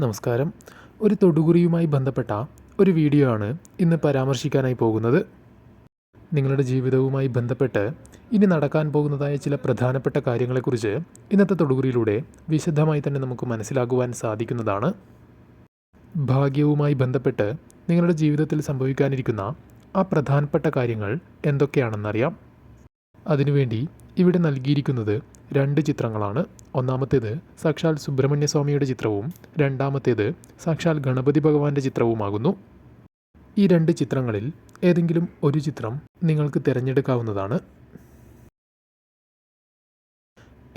നമസ്കാരം. ഒരു തൊടുകുറിയുമായി ബന്ധപ്പെട്ട ഒരു വീഡിയോ ആണ് ഇന്ന് പരാമർശിക്കാനായി പോകുന്നത്. നിങ്ങളുടെ ജീവിതവുമായി ബന്ധപ്പെട്ട് ഇനി നടക്കാൻ പോകുന്നതായ ചില പ്രധാനപ്പെട്ട കാര്യങ്ങളെക്കുറിച്ച് ഇന്നത്തെ തൊടുകുറിയിലൂടെ വിശദമായി തന്നെ നമുക്ക് മനസ്സിലാക്കുവാൻ സാധിക്കുന്നതാണ്. ഭാഗ്യവുമായി ബന്ധപ്പെട്ട് നിങ്ങളുടെ ജീവിതത്തിൽ സംഭവിക്കാനിരിക്കുന്ന ആ പ്രധാനപ്പെട്ട കാര്യങ്ങൾ എന്തൊക്കെയാണെന്നറിയാം. അതിനുവേണ്ടി ഇവിടെ നൽകിയിരിക്കുന്നത് രണ്ട് ചിത്രങ്ങളാണ്. ഒന്നാമത്തേത് സാക്ഷാൽ സുബ്രഹ്മണ്യസ്വാമിയുടെ ചിത്രവും രണ്ടാമത്തേത് സാക്ഷാൽ ഗണപതി ഭഗവാന്റെ ചിത്രവുമാകുന്നു. ഈ രണ്ട് ചിത്രങ്ങളിൽ ഏതെങ്കിലും ഒരു ചിത്രം നിങ്ങൾക്ക് തിരഞ്ഞെടുക്കാവുന്നതാണ്.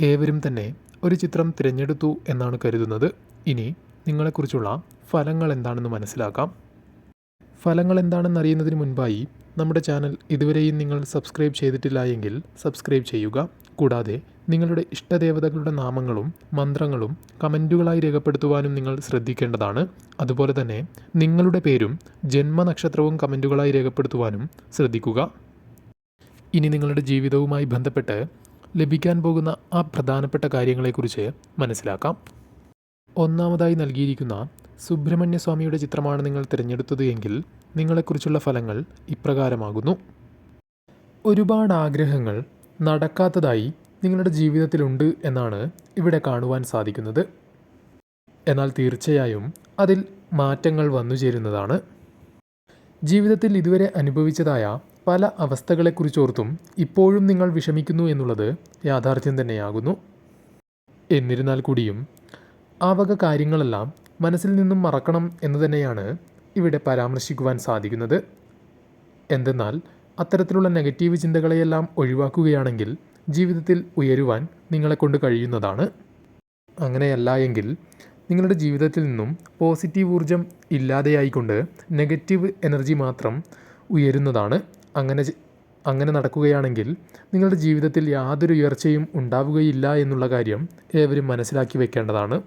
ഏവരും തന്നെ ഒരു ചിത്രം തിരഞ്ഞെടുത്തു എന്നാണ് കരുതുന്നത്. ഇനി നിങ്ങളെക്കുറിച്ചുള്ള ഫലങ്ങൾ എന്താണെന്ന് മനസ്സിലാക്കാം. ഫലങ്ങൾ എന്താണെന്ന് അറിയുന്നതിന് മുൻപായി നമ്മുടെ ചാനൽ ഇതുവരെയും നിങ്ങൾ സബ്സ്ക്രൈബ് ചെയ്തിട്ടില്ല എങ്കിൽ സബ്സ്ക്രൈബ് ചെയ്യുക. കൂടാതെ നിങ്ങളുടെ ഇഷ്ടദേവതകളുടെ നാമങ്ങളും മന്ത്രങ്ങളും കമന്റുകളായി രേഖപ്പെടുത്തുവാനും നിങ്ങൾ ശ്രദ്ധിക്കേണ്ടതാണ്. അതുപോലെ തന്നെ നിങ്ങളുടെ പേരും ജന്മനക്ഷത്രവും കമന്റുകളായി രേഖപ്പെടുത്തുവാനും ശ്രദ്ധിക്കുക. ഇനി നിങ്ങളുടെ ജീവിതവുമായി ബന്ധപ്പെട്ട് ലഭിക്കാൻ പോകുന്ന ആ പ്രധാനപ്പെട്ട കാര്യങ്ങളെക്കുറിച്ച് മനസ്സിലാക്കാം. ഒന്നാമതായി നൽകിയിരിക്കുന്ന സുബ്രഹ്മണ്യ സ്വാമിയുടെ ചിത്രമാണ് നിങ്ങൾ തിരഞ്ഞെടുത്തത് എങ്കിൽ നിങ്ങളെക്കുറിച്ചുള്ള ഫലങ്ങൾ ഇപ്രകാരമാകുന്നു. ഒരുപാട് ആഗ്രഹങ്ങൾ നടക്കാത്തതായി നിങ്ങളുടെ ജീവിതത്തിലുണ്ട് എന്നാണ് ഇവിടെ കാണുവാൻ സാധിക്കുന്നത്. എന്നാൽ തീർച്ചയായും അതിൽ മാറ്റങ്ങൾ വന്നു ചേരുന്നതാണ്. ജീവിതത്തിൽ ഇതുവരെ അനുഭവിച്ചതായ പല അവസ്ഥകളെക്കുറിച്ചോർത്തും ഇപ്പോഴും നിങ്ങൾ വിഷമിക്കുന്നു എന്നുള്ളത് യാഥാർത്ഥ്യം തന്നെയാകുന്നു. എന്നിരുന്നാൽ കൂടിയും ആ വക കാര്യങ്ങളെല്ലാം മനസ്സിൽ നിന്നും മറക്കണം എന്ന് തന്നെയാണ് ഇവിടെ പരാമർശിക്കുവാൻ സാധിക്കുന്നത്. എന്തെന്നാൽ അത്തരത്തിലുള്ള നെഗറ്റീവ് ചിന്തകളെയെല്ലാം ഒഴിവാക്കുകയാണെങ്കിൽ ജീവിതത്തിൽ ഉയരുവാൻ നിങ്ങളെക്കൊണ്ട് കഴിയുന്നതാണ്. അങ്ങനെയല്ല എങ്കിൽ നിങ്ങളുടെ ജീവിതത്തിൽ നിന്നും പോസിറ്റീവ് ഊർജം ഇല്ലാതെയായിക്കൊണ്ട് നെഗറ്റീവ് എനർജി മാത്രം ഉയരുന്നതാണ്. അങ്ങനെ അങ്ങനെ നടക്കുകയാണെങ്കിൽ നിങ്ങളുടെ ജീവിതത്തിൽ യാതൊരു ഉയർച്ചയും ഉണ്ടാവുകയില്ല എന്നുള്ള കാര്യം ഏവരും മനസ്സിലാക്കി വെക്കേണ്ടതാണ്.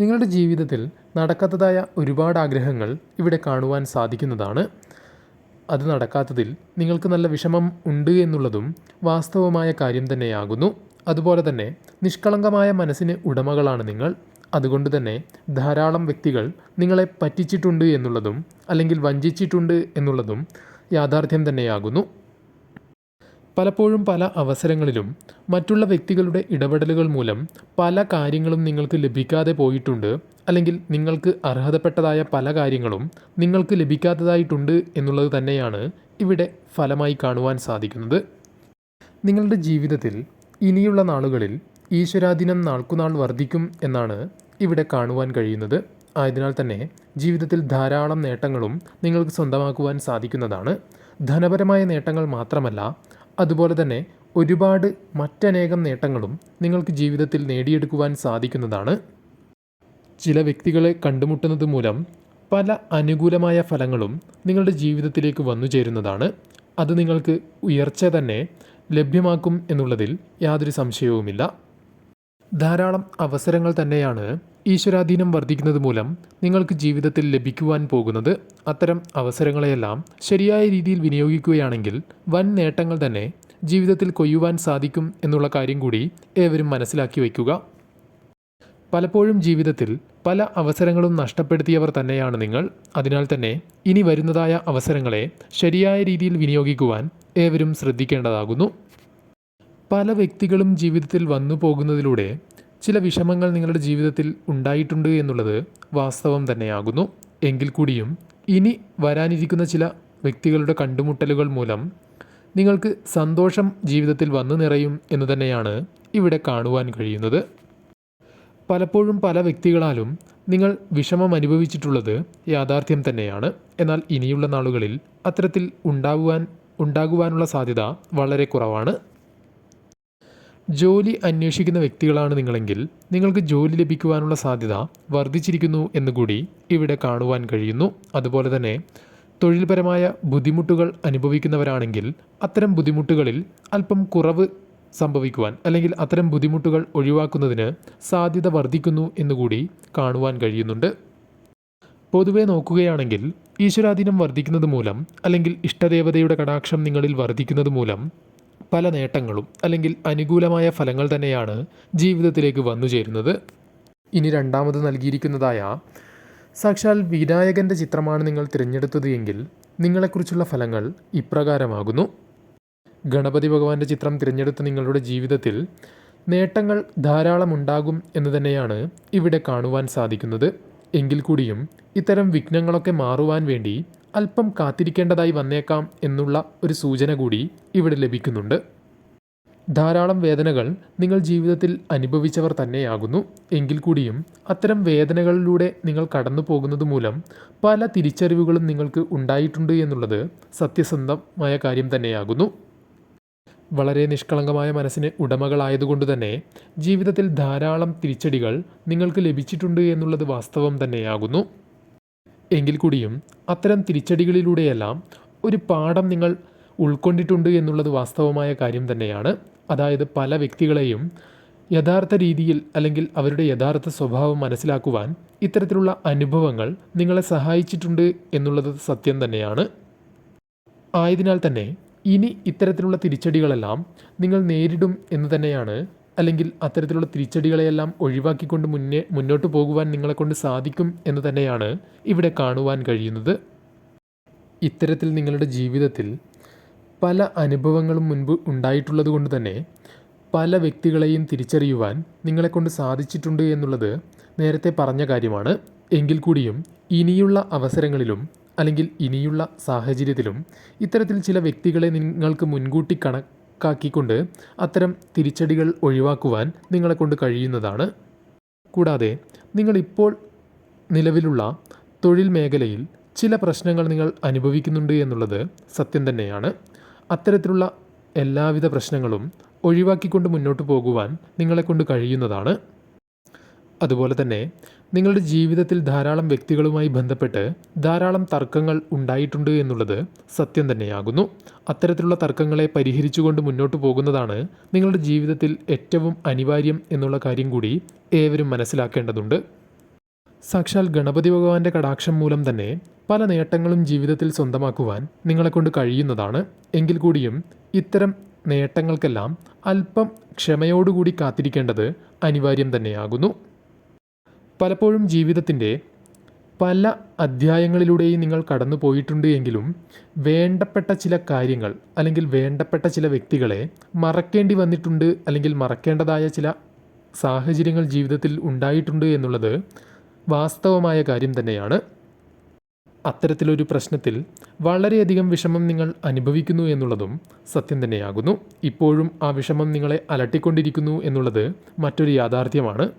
നിങ്ങളുടെ ജീവിതത്തിൽ നടക്കാത്തതായ ഒരുപാട് ആഗ്രഹങ്ങൾ ഇവിടെ കാണുവാൻ സാധിക്കുന്നതാണ്. അത് നടക്കാത്തതിൽ നിങ്ങൾക്ക് നല്ല വിഷമം ഉണ്ട് എന്നുള്ളതും വാസ്തവമായ കാര്യം തന്നെയാകുന്നു. അതുപോലെ തന്നെ നിഷ്കളങ്കമായ മനസ്സിന് ഉടമകളാണ് നിങ്ങൾ. അതുകൊണ്ട് തന്നെ ധാരാളം വ്യക്തികൾ നിങ്ങളെ പറ്റിച്ചിട്ടുണ്ട് എന്നുള്ളതും അല്ലെങ്കിൽ വഞ്ചിച്ചിട്ടുണ്ട് എന്നുള്ളതും യാഥാർത്ഥ്യം തന്നെയാകുന്നു. പലപ്പോഴും പല അവസരങ്ങളിലും മറ്റുള്ള വ്യക്തികളുടെ ഇടപെടലുകൾ മൂലം പല കാര്യങ്ങളും നിങ്ങൾക്ക് ലഭിക്കാതെ പോയിട്ടുണ്ട് അല്ലെങ്കിൽ നിങ്ങൾക്ക് അർഹതപ്പെട്ടതായ പല കാര്യങ്ങളും നിങ്ങൾക്ക് ലഭിക്കാത്തതായിട്ടുണ്ട് എന്നുള്ളത് തന്നെയാണ് ഇവിടെ ഫലമായി കാണുവാൻ സാധിക്കുന്നത്. നിങ്ങളുടെ ജീവിതത്തിൽ ഇനിയുള്ള നാളുകളിൽ ഈശ്വരാധീനം നാൾക്കുനാൾ വർദ്ധിക്കും എന്നാണ് ഇവിടെ കാണുവാൻ കഴിയുന്നത്. ആയതിനാൽ തന്നെ ജീവിതത്തിൽ ധാരാളം നേട്ടങ്ങളും നിങ്ങൾക്ക് സ്വന്തമാക്കുവാൻ സാധിക്കുന്നതാണ്. ധനപരമായ നേട്ടങ്ങൾ മാത്രമല്ല അതുപോലെ തന്നെ ഒരുപാട് മറ്റനേകം നേട്ടങ്ങളും നിങ്ങൾക്ക് ജീവിതത്തിൽ നേടിയെടുക്കുവാൻ സാധിക്കുന്നതാണ്. ചില വ്യക്തികളെ കണ്ടുമുട്ടുന്നത് മൂലം പല അനുകൂലമായ ഫലങ്ങളും നിങ്ങളുടെ ജീവിതത്തിലേക്ക് വന്നു ചേരുന്നതാണ്. അത് നിങ്ങൾക്ക് ഉയർച്ച തന്നെ ലഭ്യമാക്കും എന്നുള്ളതിൽ യാതൊരു സംശയവുമില്ല. ധാരാളം അവസരങ്ങൾ തന്നെയാണ് ഈശ്വരാധീനം വർദ്ധിക്കുന്നത് മൂലം നിങ്ങൾക്ക് ജീവിതത്തിൽ ലഭിക്കുവാൻ പോകുന്നത്. അത്തരം അവസരങ്ങളെയെല്ലാം ശരിയായ രീതിയിൽ വിനിയോഗിക്കുകയാണെങ്കിൽ വൻ നേട്ടങ്ങൾ തന്നെ ജീവിതത്തിൽ കൊയ്യുവാൻ സാധിക്കും എന്നുള്ള കാര്യം കൂടി ഏവരും മനസ്സിലാക്കി വയ്ക്കുക. പലപ്പോഴും ജീവിതത്തിൽ പല അവസരങ്ങളും നഷ്ടപ്പെടുത്തിയവർ തന്നെയാണ് നിങ്ങൾ. അതിനാൽ തന്നെ ഇനി വരുന്നതായ അവസരങ്ങളെ ശരിയായ രീതിയിൽ വിനിയോഗിക്കുവാൻ ഏവരും ശ്രദ്ധിക്കേണ്ടതാകുന്നു. പല വ്യക്തികളും ജീവിതത്തിൽ വന്നു പോകുന്നതിലൂടെ ചില വിഷമങ്ങൾ നിങ്ങളുടെ ജീവിതത്തിൽ ഉണ്ടായിട്ടുണ്ട് എന്നുള്ളത് വാസ്തവം തന്നെയാകുന്നു. എങ്കിൽ കൂടിയും ഇനി വരാനിരിക്കുന്ന ചില വ്യക്തികളുടെ കണ്ടുമുട്ടലുകൾ മൂലം നിങ്ങൾക്ക് സന്തോഷം ജീവിതത്തിൽ വന്നു നിറയും എന്ന് തന്നെയാണ് ഇവിടെ കാണുവാൻ കഴിയുന്നത്. പലപ്പോഴും പല വ്യക്തികളാലും നിങ്ങൾ വിഷമം അനുഭവിച്ചിട്ടുള്ളത് യാഥാർത്ഥ്യം തന്നെയാണ്. എന്നാൽ ഇനിയുള്ള നാളുകളിൽ അത്തരത്തിൽ ഉണ്ടാകുവാൻ ഉണ്ടാകുവാനുള്ള സാധ്യത വളരെ കുറവാണ്. ജോലി അന്വേഷിക്കുന്ന വ്യക്തികളാണ് നിങ്ങളെങ്കിൽ നിങ്ങൾക്ക് ജോലി ലഭിക്കുവാനുള്ള സാധ്യത വർദ്ധിച്ചിരിക്കുന്നു എന്നുകൂടി ഇവിടെ കാണുവാൻ കഴിയുന്നു. അതുപോലെ തന്നെ തൊഴിൽപരമായ ബുദ്ധിമുട്ടുകൾ അനുഭവിക്കുന്നവരാണെങ്കിൽ അത്തരം ബുദ്ധിമുട്ടുകളിൽ അല്പം കുറവ് സംഭവിക്കുവാൻ അല്ലെങ്കിൽ അത്തരം ബുദ്ധിമുട്ടുകൾ ഒഴിവാക്കുന്നതിന് സാധ്യത വർദ്ധിക്കുന്നു എന്നുകൂടി കാണുവാൻ കഴിയുന്നുണ്ട്. പൊതുവെ നോക്കുകയാണെങ്കിൽ ഈശ്വരാധീനം വർദ്ധിക്കുന്നത് മൂലം അല്ലെങ്കിൽ ഇഷ്ടദേവതയുടെ കടാക്ഷം നിങ്ങളിൽ വർദ്ധിക്കുന്നത് മൂലം പല നേട്ടങ്ങളും അല്ലെങ്കിൽ അനുകൂലമായ ഫലങ്ങൾ തന്നെയാണ് ജീവിതത്തിലേക്ക് വന്നു ചേരുന്നത്. ഇനി രണ്ടാമത് നൽകിയിരിക്കുന്നതായ സാക്ഷാൽ വിനായകന്റെ ചിത്രമാണ് നിങ്ങൾ തിരഞ്ഞെടുത്തത് എങ്കിൽ നിങ്ങളെക്കുറിച്ചുള്ള ഫലങ്ങൾ ഇപ്രകാരമാകുന്നു. ഗണപതി ഭഗവാന്റെ ചിത്രം തിരഞ്ഞെടുത്ത നിങ്ങളുടെ ജീവിതത്തിൽ നേട്ടങ്ങൾ ധാരാളം ഉണ്ടാകും എന്ന് തന്നെയാണ് ഇവിടെ കാണുവാൻ സാധിക്കുന്നത്. എങ്കിൽ കൂടിയും ഇത്തരം വിഘ്നങ്ങളൊക്കെ മാറുവാൻ വേണ്ടി അല്പം കാത്തിരിക്കേണ്ടതായി വന്നേക്കാം എന്നുള്ള ഒരു സൂചന കൂടി ഇവിടെ ലഭിക്കുന്നുണ്ട്. ധാരാളം വേദനകൾ നിങ്ങൾ ജീവിതത്തിൽ അനുഭവിച്ചവർ തന്നെയാകുന്നു. എങ്കിൽ കൂടിയും അത്തരം വേദനകളിലൂടെ നിങ്ങൾ കടന്നു പോകുന്നത് മൂലം പല തിരിച്ചറിവുകളും നിങ്ങൾക്ക് ഉണ്ടായിട്ടുണ്ട് എന്നുള്ളത് സത്യസന്ധമായ കാര്യം തന്നെയാകുന്നു. വളരെ നിഷ്കളങ്കമായ മനസ്സിന് ഉടമകളായതുകൊണ്ട് തന്നെ ജീവിതത്തിൽ ധാരാളം തിരിച്ചടികൾ നിങ്ങൾക്ക് ലഭിച്ചിട്ടുണ്ട് എന്നുള്ളത് വാസ്തവം തന്നെയാകുന്നു. എങ്കിൽ കൂടിയും അത്തരം തിരിച്ചടികളിലൂടെയെല്ലാം ഒരു പാഠം നിങ്ങൾ ഉൾക്കൊണ്ടിട്ടുണ്ട് എന്നുള്ളത് വാസ്തവമായ കാര്യം തന്നെയാണ്. അതായത് പല വ്യക്തികളെയും യഥാർത്ഥ രീതിയിൽ അല്ലെങ്കിൽ അവരുടെ യഥാർത്ഥ സ്വഭാവം മനസ്സിലാക്കുവാൻ ഇത്തരത്തിലുള്ള അനുഭവങ്ങൾ നിങ്ങളെ സഹായിച്ചിട്ടുണ്ട് എന്നുള്ളത് സത്യം തന്നെയാണ്. ആയതിനാൽ തന്നെ ഇനി ഇത്തരത്തിലുള്ള തിരിച്ചടികളെല്ലാം നിങ്ങൾ നേരിടും എന്ന് തന്നെയാണ് അല്ലെങ്കിൽ അത്തരത്തിലുള്ള തിരിച്ചടികളെയെല്ലാം ഒഴിവാക്കിക്കൊണ്ട് മുന്നേ മുന്നോട്ട് പോകുവാൻ നിങ്ങളെ കൊണ്ട് സാധിക്കും എന്ന് തന്നെയാണ് ഇവിടെ കാണുവാൻ കഴിയുന്നത്. ഇത്തരത്തിൽ നിങ്ങളുടെ ജീവിതത്തിൽ പല അനുഭവങ്ങളും മുൻപ് ഉണ്ടായിട്ടുള്ളത് കൊണ്ട് തന്നെ പല വ്യക്തികളെയും തിരിച്ചറിയുവാൻ നിങ്ങളെക്കൊണ്ട് സാധിച്ചിട്ടുണ്ട് എന്നുള്ളത് നേരത്തെ പറഞ്ഞ കാര്യമാണ്. എങ്കിൽ കൂടിയും ഇനിയുള്ള അവസരങ്ങളിലും അല്ലെങ്കിൽ ഇനിയുള്ള സാഹചര്യത്തിലും ഇത്തരത്തിൽ ചില വ്യക്തികളെ നിങ്ങൾക്ക് മുൻകൂട്ടി കണക്കാക്കിക്കൊണ്ട് അത്തരം തിരിച്ചടികൾ ഒഴിവാക്കുവാൻ നിങ്ങളെക്കൊണ്ട് കഴിയുന്നതാണ്. കൂടാതെ നിങ്ങളിപ്പോൾ നിലവിലുള്ള തൊഴിൽ മേഖലയിൽ ചില പ്രശ്നങ്ങൾ നിങ്ങൾ അനുഭവിക്കുന്നുണ്ട് എന്നുള്ളത് സത്യം തന്നെയാണ്. അത്തരത്തിലുള്ള എല്ലാവിധ പ്രശ്നങ്ങളും ഒഴിവാക്കിക്കൊണ്ട് മുന്നോട്ട് പോകുവാൻ നിങ്ങളെക്കൊണ്ട് കഴിയുന്നതാണ്. അതുപോലെ തന്നെ നിങ്ങളുടെ ജീവിതത്തിൽ ധാരാളം വ്യക്തികളുമായി ബന്ധപ്പെട്ട് ധാരാളം തർക്കങ്ങൾ ഉണ്ടായിട്ടുണ്ട് എന്നുള്ളത് സത്യം തന്നെയാകുന്നു. അത്തരത്തിലുള്ള തർക്കങ്ങളെ പരിഹരിച്ചുകൊണ്ട് മുന്നോട്ട് പോകുന്നതാണ് നിങ്ങളുടെ ജീവിതത്തിൽ ഏറ്റവും അനിവാര്യം എന്നുള്ള കാര്യം കൂടി ഏവരും മനസ്സിലാക്കേണ്ടതുണ്ട്. സാക്ഷാൽ ഗണപതി ഭഗവാന്റെ കടാക്ഷം മൂലം തന്നെ പല നേട്ടങ്ങളും ജീവിതത്തിൽ സ്വന്തമാക്കുവാൻ നിങ്ങളെക്കൊണ്ട് കഴിയുന്നതാണ്. എങ്കിൽ കൂടിയും ഇത്തരം നേട്ടങ്ങൾക്കെല്ലാം അല്പം ക്ഷമയോടുകൂടി കാത്തിരിക്കേണ്ടത് അനിവാര്യം തന്നെയാകുന്നു. പലപ്പോഴും ജീവിതത്തിന്റെ പല അധ്യായങ്ങളിലൂടെയും നിങ്ങൾ കടന്നു പോയിട്ടുണ്ട് എങ്കിലും വേണ്ടപ്പെട്ട ചില കാര്യങ്ങൾ അല്ലെങ്കിൽ വേണ്ടപ്പെട്ട ചില വ്യക്തികളെ മറക്കേണ്ടി വന്നിട്ടുണ്ട് അല്ലെങ്കിൽ മറക്കേണ്ടതായ ചില സാഹചര്യങ്ങൾ ജീവിതത്തിൽ ഉണ്ടായിട്ടുണ്ട് എന്നുള്ളത് വാസ്തവമായ കാര്യം തന്നെയാണ്. അത്തരത്തിലൊരു പ്രശ്നത്തിൽ വളരെയധികം വിഷമം നിങ്ങൾ അനുഭവിക്കുന്നു എന്നുള്ളതും സത്യം തന്നെയാകുന്നു. ഇപ്പോഴും ആ വിഷമം നിങ്ങളെ അലട്ടിക്കൊണ്ടിരിക്കുന്നു എന്നുള്ളത് മറ്റൊരു യാഥാർത്ഥ്യമാണ്.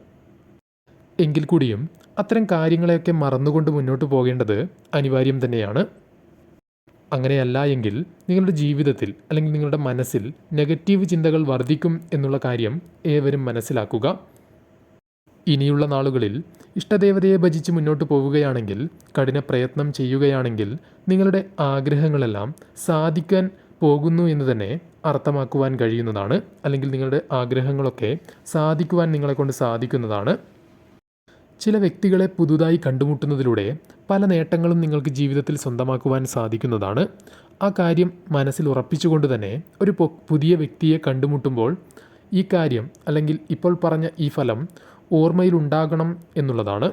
എങ്കിൽ കൂടിയും അത്തരം കാര്യങ്ങളെയൊക്കെ മറന്നുകൊണ്ട് മുന്നോട്ട് പോകേണ്ടത് അനിവാര്യം തന്നെയാണ്. അങ്ങനെയല്ല എങ്കിൽ നിങ്ങളുടെ ജീവിതത്തിൽ അല്ലെങ്കിൽ നിങ്ങളുടെ മനസ്സിൽ നെഗറ്റീവ് ചിന്തകൾ വർദ്ധിക്കും എന്നുള്ള കാര്യം ഏവരും മനസ്സിലാക്കുക. ഇനിയുള്ള നാളുകളിൽ ഇഷ്ടദേവതയെ ഭജിച്ച് മുന്നോട്ട് പോവുകയാണെങ്കിൽ കഠിന പ്രയത്നം ചെയ്യുകയാണെങ്കിൽ നിങ്ങളുടെ ആഗ്രഹങ്ങളെല്ലാം സാധിക്കാൻ പോകുന്നു എന്ന് തന്നെ അർത്ഥമാക്കുവാൻ കഴിയുന്നതാണ്. അല്ലെങ്കിൽ നിങ്ങളുടെ ആഗ്രഹങ്ങളൊക്കെ സാധിക്കുവാൻ നിങ്ങളെക്കൊണ്ട് സാധിക്കുന്നതാണ്. ചില വ്യക്തികളെ പുതുതായി കണ്ടുമുട്ടുന്നതിലൂടെ പല നേട്ടങ്ങളും നിങ്ങൾക്ക് ജീവിതത്തിൽ സ്വന്തമാക്കുവാൻ സാധിക്കുന്നതാണ്. ആ കാര്യം മനസ്സിൽ ഉറപ്പിച്ചുകൊണ്ട് തന്നെ ഒരു പുതിയ വ്യക്തിയെ കണ്ടുമുട്ടുമ്പോൾ ഈ കാര്യം അല്ലെങ്കിൽ ഇപ്പോൾ പറഞ്ഞ ഈ ഫലം ഓർമ്മയിലുണ്ടാകണം എന്നുള്ളതാണ്.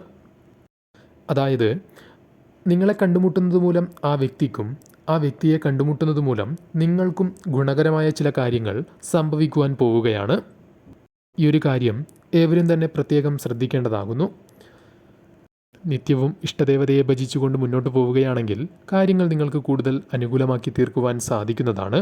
അതായത് നിങ്ങളെ കണ്ടുമുട്ടുന്നത് മൂലം ആ വ്യക്തിക്കും ആ വ്യക്തിയെ കണ്ടുമുട്ടുന്നത് മൂലം നിങ്ങൾക്കും ഗുണകരമായ ചില കാര്യങ്ങൾ സംഭവിക്കുവാൻ പോവുകയാണ്. ഈ ഒരു കാര്യം ഏവരും തന്നെ പ്രത്യേകം ശ്രദ്ധിക്കേണ്ടതാകുന്നു. നിത്യവും ഇഷ്ടദേവതയെ ഭജിച്ചുകൊണ്ട് മുന്നോട്ട് പോവുകയാണെങ്കിൽ കാര്യങ്ങൾ നിങ്ങൾക്ക് കൂടുതൽ അനുകൂലമാക്കി തീർക്കുവാൻ സാധിക്കുന്നതാണ്.